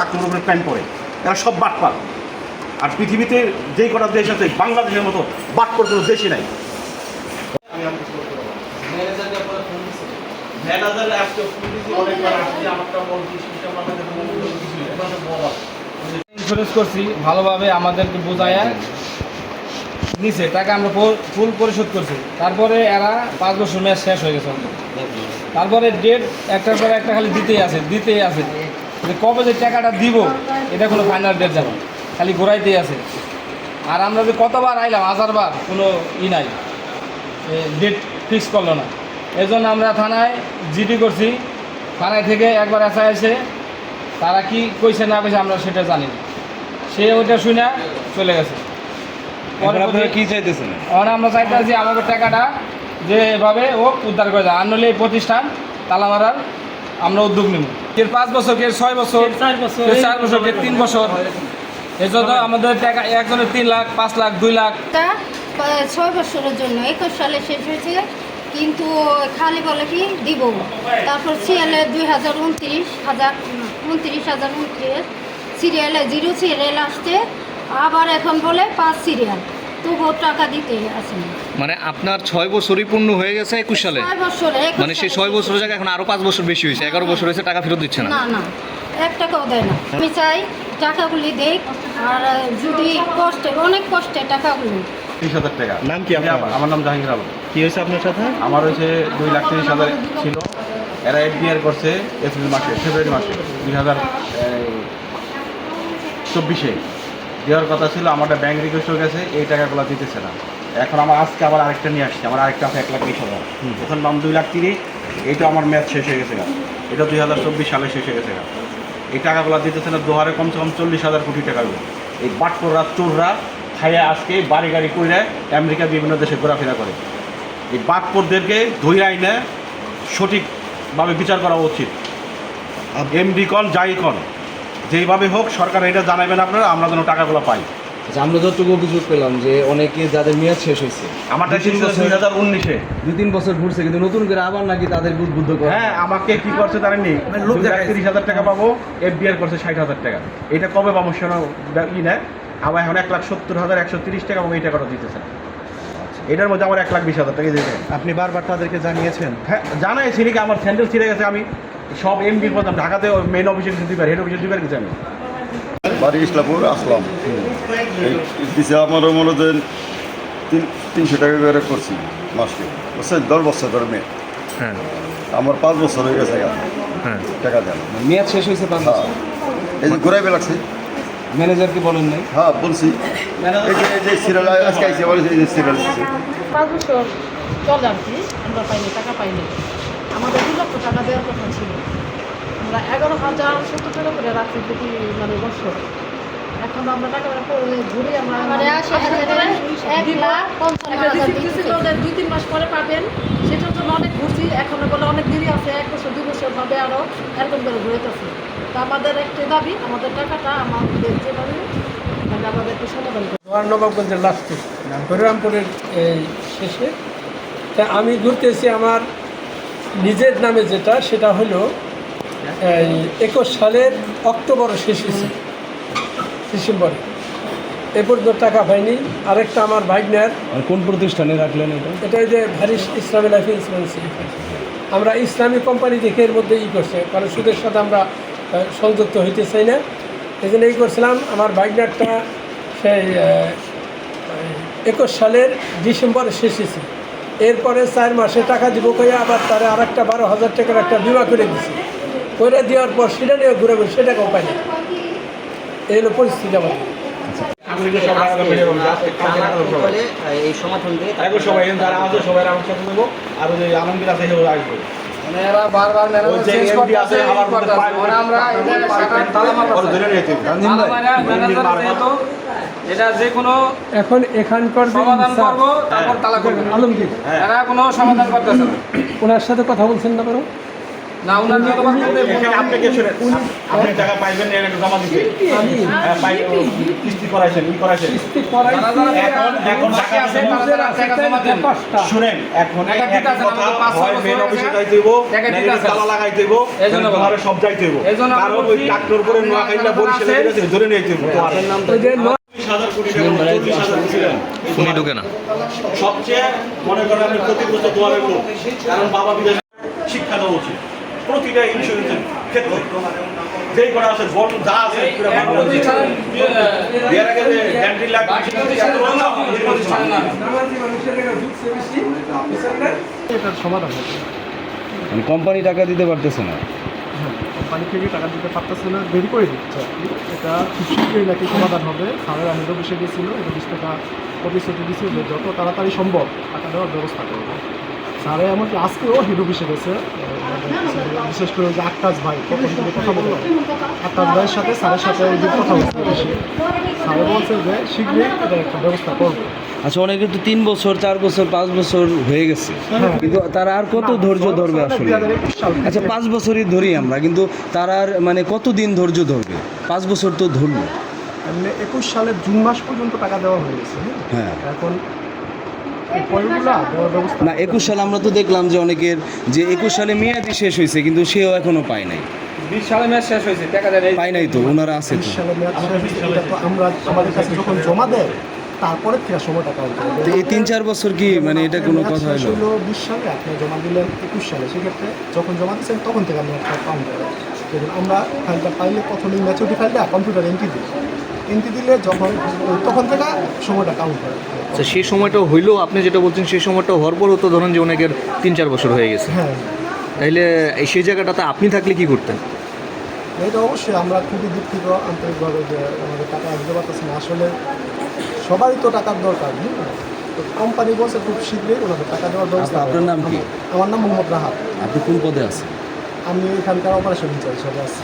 চাকরির উপরে প্ল্যান করে। এরা সব বাটপার। আর পৃথিবীতে যেই কটা দেশ আছে বাংলাদেশের মতো বাট করে কোনো দেশই নাই। ইন্স্যুরেন্স করছি ভালোভাবে আমাদেরকে বোঝায়। নিছে টাকা আমরা ফুল পরিশোধ করছি। তারপরে এরা পাঁচ বছর ম্যাচ শেষ হয়ে গেছে। তারপরে ডেট একটার পরে একটা খালি দিতেই আছে দিতেই আছে। কবে যে টাকাটা দিব এটা কোনো ফাইনাল ডেট জানো খালি ঘোরাইতেই আছে। আর আমরা যে কতবার আইলাম হাজারবার কোনো ই নাই। ডেট ফিক্স করল না। এই জন্য আমরা থানায় জিডি করছি। থানায় থেকে একবার এসে এসে তারা কি কইছে না কইছে আমরা সেটা জানি না। সে ওইটা শুনে চলে গেছে। আপনারা কি চাইতেছেন? এখন আমরা চাইতেছি আমাদের টাকাটা যে এভাবে ও উদ্ধার করে দেয় আর নইলে এই প্রতিষ্ঠান তালা মারার আমরা উদ্যোগ নেব। কে পাঁচ বছর কে ছয় বছর চার বছর কে চার বছর কে তিন বছর। এই জন্য আমাদের টাকা একজনের তিন লাখ পাঁচ লাখ দুই লাখ। ছয় বছরের জন্য একুশ সালে শেষ হয়েছে কিন্তু খালি বলে কি দিব। তারপর সিরিয়ালে দুই হাজার উনত্রিশ হাজার উনত্রিশ হাজার উনত্রিশ সিরিয়ালে জিরো সিরিয়াল আসছে আবার এখন বলে পাঁচ সিরিয়াল। তবুও টাকা দিতে আছে মানে আপনার ছয় বছরই পূর্ণ হয়ে গেছে একুশ সালে? ছয় বছরে একুশ মানে সেই সালে। ছয় বছরের জায়গায় এখন আরও পাঁচ বছর বেশি হয়েছে এগারো বছর হয়েছে টাকা ফেরত দিচ্ছে না? না না এক টাকাও দেয় না। আমি চাই টাকাগুলি দেখ আর যদি কষ্টে অনেক কষ্টে টাকাগুলি। তিরিশ হাজার টাকা। নাম কি আপনার? আমার নাম জাহাঙ্গীর আলম। কি হয়েছে আপনার সাথে? আমার হয়েছে দুই লাখ তিরিশ হাজার ছিল। এরা এফডিআর করছে এপ্রিল মাসে ফেব্রুয়ারি মাসে দুই হাজার চব্বিশে। দেওয়ার কথা ছিল আমারটা ব্যাংক রিকোয়েস্ট হয়ে গেছে এই টাকাগুলো দিতেছে না এখন আমার আজকে আবার আরেকটা নিয়ে আসছে আমার আরেকটা আছে এক লাখ বিশ হাজার এখন দাম দুই লাখ তিরিশ এইটা আমার ম্যাচ শেষ হয়ে গেছে গা। এটা দুই হাজার চব্বিশ সালে শেষ হয়ে গেছে গা। এই টাকাগুলো দিতেছে না দোহারে কমসে কম চল্লিশ হাজার কোটি টাকা। এই বাটকররা চোররা খাইয়া আজকে বাড়ি গাড়ি করে আমেরিকা বিভিন্ন দেশে ঘোরাফেরা করে এই বাটকরদেরকে ধৈর্য আইনে সঠিকভাবে বিচার করা উচিত এমডি কন যাই কন যেইভাবে হোক সরকার এটা জানাবেন আপনারা আমরা যেন টাকাগুলো পাই। আচ্ছা, আমরা যতটুকু অভিযোগ পেলাম যে অনেকে যাদের মেয়াদ শেষ হয়েছে আমারটা দুই হাজার উনিশে। দুই তিন বছর ঘুরছে কিন্তু নতুন করে আবার নাকি তাদের উদ্বুদ্ধ করে। হ্যাঁ আমাকে কি করছে জানেননি লোক তিরিশ হাজার টাকা পাবো এফবিআর করছে ষাট হাজার টাকা। এটা কবে পাবো সেটা ই নেয় আবার এখন এক লাখ সত্তর হাজার একশো তিরিশ টাকা এবং এই টাকাটা দিতেছে এটার মধ্যে আমার এক লাখ বিশ হাজার টাকা দিতে আপনি বারবার তাদেরকে জানিয়েছেন? হ্যাঁ জানাইছি নাকি আমার স্যান্ডেল ছিঁড়ে গেছে আমি। সব এমডির মধ্যে ঢাকাতে মেন অফিসে দুইবার হেড অফিসে দুইবার গেছি আমি বাড়ি ইসলামপুর আসলাম। এই দিছে আমার মনে দেন তিন তিনশো টাকা করে করছি মাসকে। বুঝছেন? দশ বছর ধরে মেয়ে। হ্যাঁ। আমার পাঁচ বছর হয়ে গেছে হ্যাঁ। টাকা দেন। মেয়াদ শেষ হয়েছে পাঁচ হ্যাঁ। বছর এই যে ঘুরাই লাগছে ম্যানেজারকে বলেন নাই? হ্যাঁ বলছি। এই যে এই যে সিরিয়াল আজকে আইসি বলে এই যে সিরিয়াল পাঁচ বছর চলে আর আমরা পাইনি টাকা পাইনি। আমাদের দু লক্ষ টাকা দেওয়ার কথা ছিল। আমরা এগারো হাজার সত্তর টাকা করে রাখছি প্রতি মানে বছর এখন আমরা টাকা ঘুরে আমরা দুই তিন মাস পরে পাবেন। সেটার জন্য অনেক ঘুরছি। এখন বলে অনেক দেরি আছে এক বছর দুই বছর হবে আরও এরকম করে ঘুরেতেছে তো আমাদের একটা দাবি আমাদের টাকাটা আমাদের যেভাবে মানে আমাদেরকে সমাধান নবাবগঞ্জের লাস্টে হরিরামপুরের এই শেষে। তা আমি ঘুরতেছি আমার নিজের নামে যেটা সেটা হলো এই একুশ সালের অক্টোবর শেষ হয়েছে ডিসেম্বরে। এ পর্যন্ত টাকা পাইনি। আরেকটা আমার ভাইগনার আর কোন প্রতিষ্ঠানে রাখলেন এটা? এটা যে ভারিস ইসলামী লাইফ ইন্স্যুরেন্স আমরা ইসলামী কোম্পানি দেখে এর মধ্যে ই করছে কারণ সুদের সাথে আমরা সংযুক্ত হইতে চাই না। এই জন্য এই করছিলাম আমার বাইকনারটা সেই একুশ সালের ডিসেম্বরে শেষ হয়েছে। এরপরে চার মাসে টাকা দিব কয়ে আবার তারা আর একটা বারো হাজার টাকার একটা বিমা করে দিছে। করে দেওয়ার পর সেটা নিয়ে ঘুরে ঘুরে সেটা কোম্পানি এই হলো পরিস্থিতি আমাদের। সবাই। এই সমাধান দিয়ে সবাই যারা আছে সবাই আমার সাথে দেবো। আর ওই আলমগীর আছে সেও আসবে। মানে করতেছে আমার এটা যে কোনো এখন এখানকার সমাধান করব তারপর তালা করবেন আলমগীর। এরা কোনো সমাধান করতেছে ওনার সাথে কথা বলছেন না বলো না ওনার যত বার এখানে আপনাকে শুনেন? আপনি টাকা পাইবেন এর জমা দিতে। হ্যাঁ, কিস্তি করাইছেন ই করাইছেন। কিস্তি করাইছি, এখন এখন টাকা আছে, টাকা জমা দেন। শুনেন এখন টাকা এক আছে, কথা আমাদের হয় মেন অফিসে যাইতে হইব টাকা দিতে নাইলে আছে। তালা লাগাইতে হইব এই ঘরে সব যাইতে হইব। কারণ ওই ট্রাক্টর করে বরিশালে গেছে ধরে নিয়ে হইব। ঢুকে না। সবচেয়ে মনে করেন আমি লোক কারণ বাবা বিদেশে শিক্ষা দেওয়া উচিত। প্রতিটা ইন্স্যুরেন্সের ক্ষেত্রে। যেই করা আছে বড় যা আছে এর আগে যে গ্যারান্টি লাগবে? এটার সমাধান হবে কোম্পানি টাকা দিতে পারতেছে না। হ্যাঁ কোম্পানি থেকে টাকা দিতে পারতেছে না দেরি করে দিচ্ছে এটা খুব শীঘ্রই নাকি সমাধান হবে। স্যারের আমি অফিসে গেছিল এটা বিশ টাকা প্রতিশ্রুতি দিয়েছিল যে যত তাড়াতাড়ি সম্ভব টাকা দেওয়ার ব্যবস্থা করব। স্যারে এমনকি আজকেও হেড অফিসে গেছে বিশেষ করে ওই যে আকাশ ভাই কথা বলল আকাশ ভাইয়ের সাথে স্যারের সাথে ওই যে কথা বলছে। স্যারে বলছে যে শীঘ্রই এটা একটা ব্যবস্থা করব। আচ্ছা অনেকে তো তিন বছর চার বছর পাঁচ বছর হয়ে গেছে। হ্যাঁ। কিন্তু তারা আর কত ধৈর্য ধরবে আসলে। আচ্ছা পাঁচ বছরই ধরি আমরা কিন্তু তারা আর মানে কতদিন ধৈর্য ধরবে? পাঁচ বছর তো ধরলো। একুশ সালের জুন মাস পর্যন্ত টাকা দেওয়া হয়ে গেছে হ্যাঁ? হ্যাঁ। এখন এই পয়গুলা দেওয়ার ব্যবস্থা না একুশ সালে আমরা তো দেখলাম যে অনেকের যে একুশ সালে মেয়াদি শেষ হয়েছে কিন্তু সেও এখনও পায় নাই। বিশ সালে ম্যাচ শেষ হয়েছে টাকা দেয় পায় নাই তো ওনারা আছে আমরা আমাদের কাছে যখন জমা দেয় তারপরে থেকে সময়টা করে এই তিন চার বছর কি মানে এটা কোনো কথা হলো? হলো বিশ সালে আপনি জমা দিলেন একুশ সালে সেক্ষেত্রে যখন জমা দিচ্ছেন তখন থেকে আপনি একটা যেমন আমরা ফাইলটা পাইলে প্রথমেই ম্যাচুরিটি ফাইলটা কম্পিউটার এন্ট্রি দিই এন্ট্রি দিলে যখন তখন থেকে সময়টা কাউন্ট করে। আচ্ছা সেই সময়টা হইলেও আপনি যেটা বলছেন সেই সময়টা হওয়ার পরও তো ধরুন যে অনেকের তিন চার বছর হয়ে গেছে। হ্যাঁ। তাইলে সেই জায়গাটাতে আপনি থাকলে কি করতেন? এটা অবশ্যই আমরা খুবই দুঃখিত আন্তরিকভাবে যে আমাদের টাকা দিতে পারতেছি না। আসলে সবারই তো টাকার দরকার হ্যাঁ? তো কোম্পানি বলছে খুব শীঘ্রই ওনাদের টাকা দেওয়ার ব্যবস্থা আচ্ছা, আপনার নাম কি? আমার- নাম মোহাম্মদ রাহাত। আপনি কোন পদে আছেন? আমি এখানকার অপারেশন ইনচার্জ হিসাবে আছি।